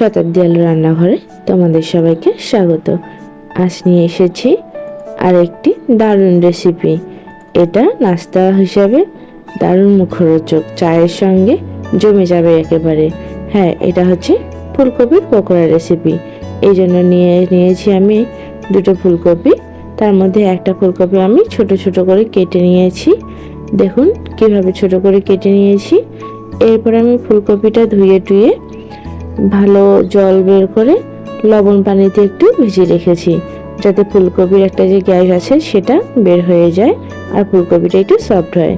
শতাব্দী আলু রান্নাঘরে তোমাদের সবাইকে স্বাগত। আজ নিয়ে এসেছি আর একটি দারুণ রেসিপি এটা নাস্তা হিসাবে দারুণ মুখরোচক, চায়ের সঙ্গে জমে যাবে একেবারে। হ্যাঁ এটা হচ্ছে ফুলকপির পকোড়া রেসিপি এই জন্য নিয়ে, নিয়েছি আমি দুটো ফুলকপি। তার মধ্যে একটা ফুলকপি আমি ছোট ছোট করে কেটে নিয়েছি। দেখুন কীভাবে ছোট করে কেটে নিয়েছি। এরপর আমি ফুলকপিটা ধুয়ে টুয়ে ভালো জল বের করে লবণ পানিতে একটু ভিজিয়ে রেখেছি, যাতে ফুলকপির একটা যে গ্যাস আছে সেটা বের হয়ে যায় আর ফুলকপিটা একটু সফট হয়।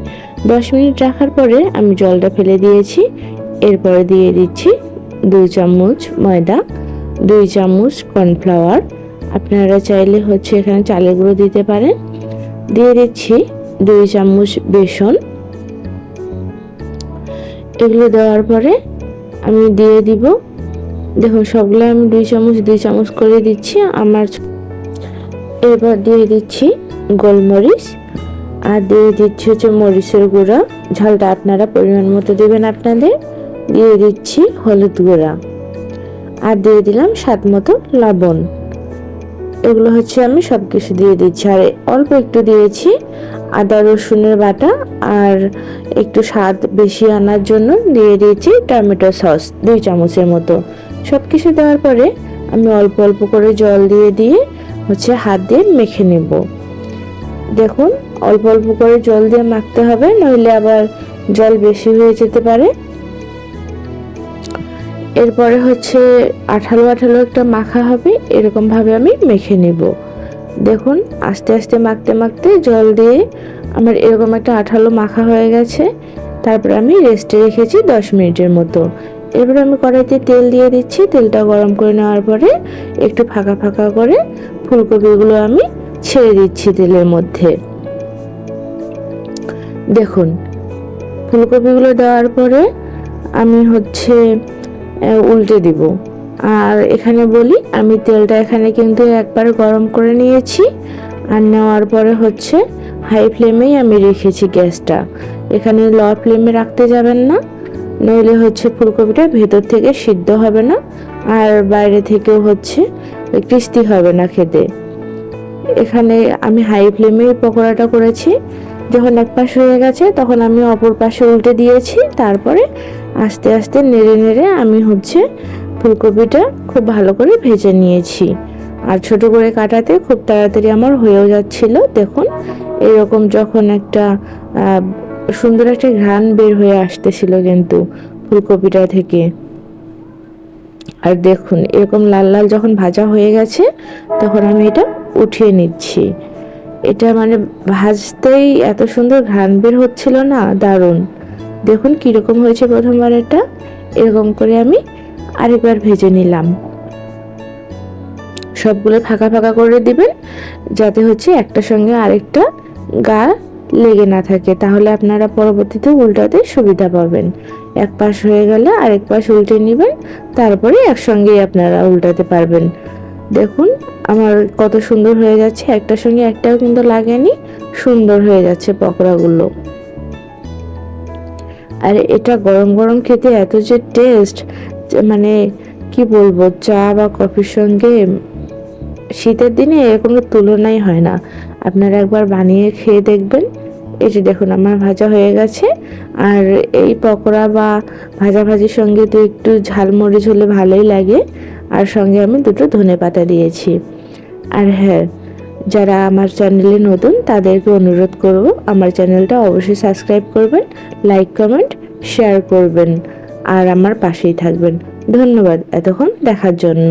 দশ মিনিট রাখার পরে আমি জলটা ফেলে দিয়েছি, এরপরে দিয়ে দিচ্ছি দুই চামচ ময়দা, দুই চামচ কর্নফ্লাওয়ার। আপনারা চাইলে হচ্ছে এখানে চালের গুঁড়ো দিতে পারেন। দিয়ে দিচ্ছি দুই চামচ বেসন। এগুলো দেওয়ার পরে আমি দিয়ে দিব দেখুন সবগুলো আমি দুই চামচ দুই চামচ করে দিচ্ছি। আমার এবার দিয়ে দিচ্ছি গোলমরিচ আর দিয়ে দিচ্ছি হচ্ছে মরিচের গুঁড়া। ঝালটা আপনারা পরিমাণ মতো দেবেন আপনাদের। দিয়ে দিচ্ছি হলুদ গুঁড়া আর দিয়ে দিলাম স্বাদ মতো লবণ। এগুলো হচ্ছে আমি সব কিছু দিয়ে দিচ্ছি। আর অল্প একটু দিয়েছি আদা, রসুনের বাটা আর একটু স্বাদ বেশি আনার জন্য দিয়ে দিয়েছি টমেটো সস, দুই চামচের মতো। সব কিছু দেওয়ার পরে আমি অল্প অল্প করে জল দিয়ে দিয়ে হচ্ছে হাত দিয়ে মেখে নেব। দেখুন, অল্প অল্প করে জল দিয়ে মাখতে হবে, নইলে আবার জল বেশি হয়ে যেতে পারে। এরপরে হচ্ছে আঠালো আঠালো একটা মাখা হবে, এরকম ভাবে আমি মেখে নেব। দেখুন, আস্তে আস্তে মাখতে মাখতে জল দিয়ে আমার এরকম একটা আঠালো মাখা হয়ে গেছে। তারপর আমি রেস্টে রেখেছি দশ মিনিটের মতো। এরপরে আমি কড়াইতে তেল দিয়ে দিচ্ছি। তেলটা গরম করে নেওয়ার পরে একটু ফাঁকা ফাঁকা করে ফুলকপিগুলো আমি ছেড়ে দিচ্ছি তেলের মধ্যে। দেখুন, ফুলকপিগুলো দেওয়ার পরে আমি হচ্ছে উল্টে দিব। আর এখানে বলি, আমি তেলটা এখানে কিন্তু একবার গরম করে নিয়েছি। আর নেওয়ার পরে হচ্ছে, হাই ফ্লেমেই আমি রেখেছি গ্যাসটা। এখানে লো ফ্লেমে রাখতে যাবেন না। নইলে হচ্ছে ফুলকপিটা ভেতর থেকে সিদ্ধ হবে না, আর বাইরে থেকেও হচ্ছে ক্রিস্তি হবে না খেতে। এখানে আমি হাই ফ্লেমে পকোড়াটা করেছি। যখন এক পাশ হয়ে গেছে, তখন আমি অপর পাশে উল্টে দিয়েছি। তারপরে আস্তে আস্তে নেড়ে নেড়ে আমি হচ্ছে ফুলকপিটা খুব ভালো করে ভেজে নিয়েছি। আর ছোট করে কাটাতে খুব তাড়াতাড়ি আমার হয়েও যাচ্ছিল। দেখুন, এরকম যখন একটা সুন্দর একটা ঘ্রাণ বের হয়ে আসতেছিল কিন্তু ফুলকপিটা থেকে। আর দেখুন, এরকম লাল লাল যখন ভাজা হয়ে গেছে, তখন আমি এটা উঠিয়ে নিচ্ছি। এটা মানে ভাজতেই এত সুন্দর ঘ্রাণ বের হচ্ছিল না, দারুণ। দেখুন কীরকম হয়েছে প্রথমবার এটা। এরকম করে আমি আরেকবার ভেজে নিলাম। সবগুলো ফাঁকা ফাঁকা করে দিবেন, যাতে হচ্ছে একটা সঙ্গে আরেকটা গা লেগে না থাকে, তাহলে আপনারা পরবর্তীতে উল্টাতে সুবিধা পাবেন। এক পাশ হয়ে গেলে আরেক পাশ উল্টে নেবেন, তারপরে একসঙ্গেই আপনারা উল্টাতে পারবেন। দেখুন, আমার কত সুন্দর হয়ে যাচ্ছে, একটার সঙ্গে একটাও কিন্তু লাগেনি, সুন্দর হয়ে যাচ্ছে পকোড়াগুলো। আর এটা গরম গরম খেতে এত যে টেস্ট মানে কি বলব, চা বা কফির সঙ্গে শীতের দিনে এরকম তুলনাই হয় না। আপনারা একবার বানিয়ে খেয়ে দেখবেন এই যে দেখুন, আমার ভাজা হয়ে গেছে। আর এই পকোড়া বা ভাজা ভাজির সঙ্গে তো একটু ঝালমরিচ হলে ভালোই লাগে। আর সঙ্গে আমি দুটো ধনে পাতা দিয়েছি। আর হ্যাঁ যারা আমার চ্যানেলে নতুন, তাদেরকে অনুরোধ করব, আমার চ্যানেলটা অবশ্যই সাবস্ক্রাইব করবেন, লাইক, কমেন্ট, শেয়ার করবেন, আর আমার পাশেই থাকবেন। ধন্যবাদ এতক্ষণ দেখার জন্য।